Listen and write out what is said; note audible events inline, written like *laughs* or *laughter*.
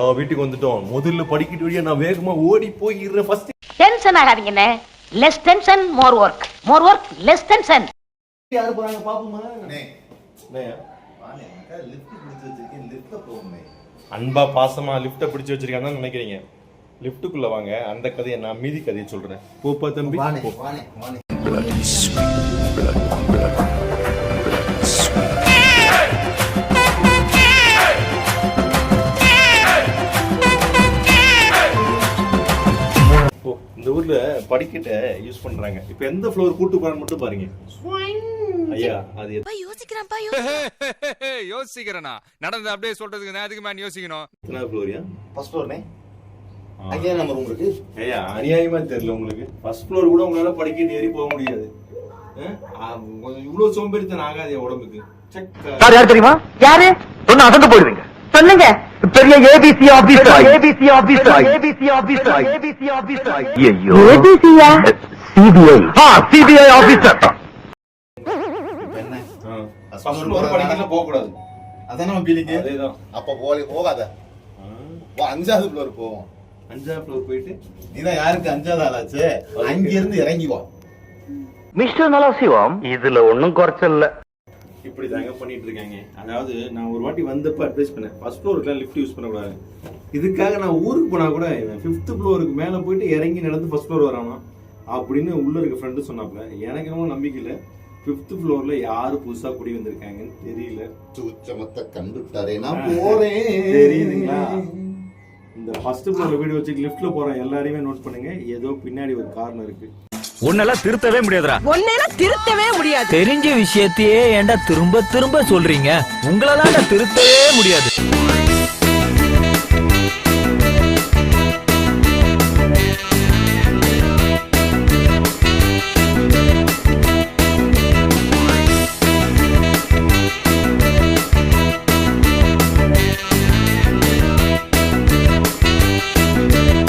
வீட்டுக்கு வந்துட்டோம். முதல்ல படிக்கிட்டு வழியா நான் வேகமா ஓடி போயிடுறேன் first tension ஆகாதீங்கண்ணே. Less tension more work more work less tension யாரு போறாங்க? பாப்போமா. அன்பா பாசமா லிஃப்ட பிடிச்சு வச்சிருக்காங்கன்னு நினைக்கிறீங்க? லிஃப்ட்டுக்குள்ள வாங்க. அந்த கதையை நான் மீதி கதையை சொல்றேன். போப்பா தம்பி. படிக்கட்ட யூஸ் பண்றாங்க. இப்ப எந்த ஃப்ளோர் கூட்டு போறான்னு மட்டும் பாருங்க. ஐயா அது *laughs* யோசிக்கிறேனா. நடந்து அப்படியே சொல்றதுக்கு நான் எதுக்கு மேன் யோசிக்கணும்? எத்தனாவது ஃப்ளோரியா floor ண்ணே. ஐயா number உங்களுக்கு? ஐயா அநியாயமா தெரியல உங்களுக்கு. ஃபர்ஸ்ட் ஃப்ளோர் கூட உங்களால படிக்கட்டு ஏறி போக முடியாது. கொஞ்சம் இவ்வளவு சோம்பேறித்தனம் ஆகாது உடம்புக்கு. செக் சார் யார் தெரியுமா? யாரு? சொன்ன அசந்து போயிடுவீங்க. சொல்லுங்க. பெரிய ABC officer ABC officer ABC officer ABC officer ஐயோ ஏபிசியா சிபிஐ ஆ சிபிஐ ஆபீசர் ஃப்ளோர் படிக்கட்டுல போக கூடாது அதானே உன் feeling? அதேதான். அப்ப போக- போகாத. வா, அஞ்சாவது floor போவோம். அஞ்சாவது ஃப்ளோர் போயிட்டு நீதான் யாருக்கு அஞ்சாவது ஆளாச்சு? அங்க இருந்து இறங்கி வா. மிஸ்டர் நலசிவம் இதுல ஒண்ணும் குறைச்சல் இல்ல. இப்படி தாங்க பண்ணிட்டு இருக்காங்க அதாவது நான் ஒரு வாட்டி வந்தப்ப அட்வைஸ் பண்ணேன். ஃபர்ஸ்ட் ஃப்ளோருக்குலாம் லிஃப்ட் யூஸ் பண்ணக்கூடாது. இதுக்காக நான் ஊருக்கு போனா கூட ஃபிஃப்த் ஃப்ளோருக்கு மேல போயிட்டு இறங்கி நடந்து ஃபர்ஸ்ட் ஃப்ளோர் வரானா? அப்படின்னு உள்ள இருக்க ஃப்ரெண்டு சொன்னாப்ல எனக்கு என்னமோ நம்பிக்கை இல்லை. ஃபிஃப்த் ஃப்ளோர்ல யாரு புதுசா குடி வந்திருக்காங்கன்னு தெரியல. சூச்சமத்தை கண்டுட்டாரே நான் போறேன். தெரியுதுங்களா? இந்த ஃபர்ஸ்ட் ஃப்ளோர்ல வீடு வச்சு லிஃப்ட்ல போற எல்லாரையுமே நோட் பண்ணுங்க. ஏதோ பின்னாடி ஒரு காரணம் இருக்கு. உன்னெல்லாம் திருத்தவே முடியாதுடா. ஒன்னெல்லாம் திருத்தவே முடியாது. தெரிஞ்ச விஷயத்தையே ஏன்டா திரும்ப திரும்ப சொல்றீங்க? உங்களால திருத்தவே முடியாது.